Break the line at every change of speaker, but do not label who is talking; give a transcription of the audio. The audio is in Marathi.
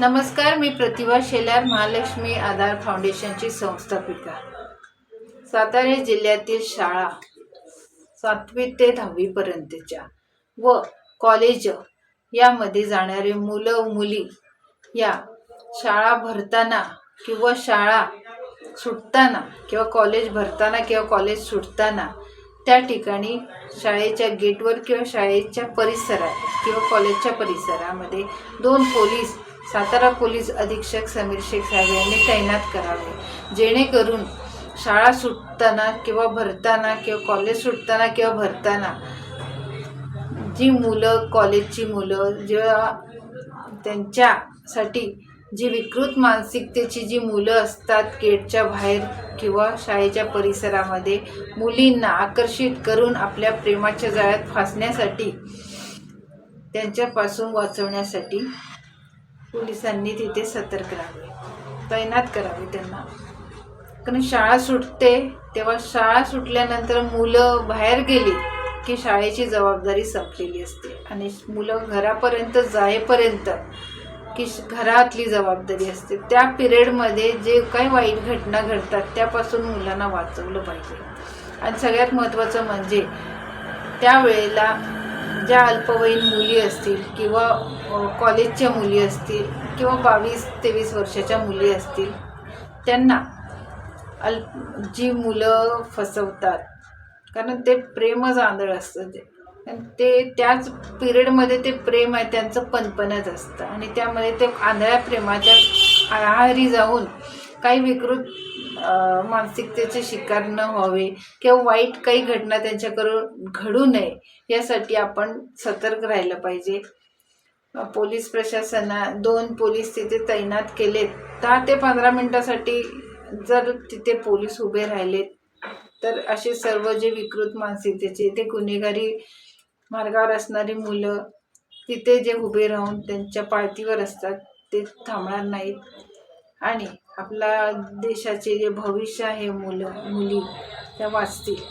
नमस्कार मी प्रतिभा शेलार महालक्ष्मी आधार फाउंडेशनची संस्थापिका. सातारा जिल्ह्यातील शाळा सातवी ते दहावीपर्यंतच्या व कॉलेज यामध्ये जाणारे मुलं मुली या शाळा भरताना किंवा शाळा सुटताना किंवा कॉलेज भरताना किंवा कॉलेज सुटताना त्या ठिकाणी शाळेच्या गेटवर किंवा शाळेच्या परिसरात किंवा कॉलेजच्या परिसरामध्ये दोन पोलीस सातारा पोलीस अधीक्षक समीर शेख साहेब यांनी तैनात करावे. जेणेकरून शाळा सुटताना किंवा भरताना किंवा कॉलेज सुटताना किंवा भरताना जी मुलं कॉलेजची मुलं जेव्हा त्यांच्यासाठी जी विकृत मानसिकतेची जी मुलं असतात गेटच्या बाहेर किंवा शाळेच्या परिसरामध्ये मुलींना आकर्षित करून आपल्या प्रेमाच्या जाळ्यात फासण्यासाठी त्यांच्यापासून वाचवण्यासाठी पोलिसांनी तिथे सतर्क राहावे. तैनात करावे त्यांना. कारण शाळा सुटते तेव्हा शाळा सुटल्यानंतर मुलं बाहेर गेली की शाळेची जबाबदारी संपलेली असते. आणि मुलं घरापर्यंत जाईपर्यंत की श- घरातली जबाबदारी असते. त्या पिरियडमध्ये जे काही वाईट घटना घडतात त्यापासून मुलांना वाचवलं पाहिजे. आणि सगळ्यात महत्त्वाचं म्हणजे त्यावेळेला ज्या अल्पवयीन मुली असतील किंवा कॉलेजच्या मुली असतील किंवा बावीस तेवीस वर्षाच्या मुली असतील त्यांना अल जी मुलं फसवतात कारण ते प्रेमच आंधळ असतं ते. ते त्याच पिरियडमध्ये ते प्रेम आहे त्यांचं पणपणत असतं. आणि त्यामध्ये ते आंधळ्या प्रेमाच्या आहारी जाऊन काही विकृत मानसिकतेचे शिकार न व्हावे किंवा वाईट काही घटना त्यांच्याकडून घडू नये यासाठी आपण सतर्क राहिलं पाहिजे. पोलीस प्रशासना दोन पोलीस तिथे तैनात केलेत. दहा ते पंधरा मिनटासाठी जर तिथे पोलीस उभे राहिलेत तर असे सर्व जे विकृत मानसिकतेचे ते गुन्हेगारी मार्गावर असणारी मुलं तिथे जे उभे राहून त्यांच्या पाळतीवर असतात ते थांबणार नाहीत. आणि आपला देशाचे जे भविष्य आहे मुलं मुली त्या वाचतील.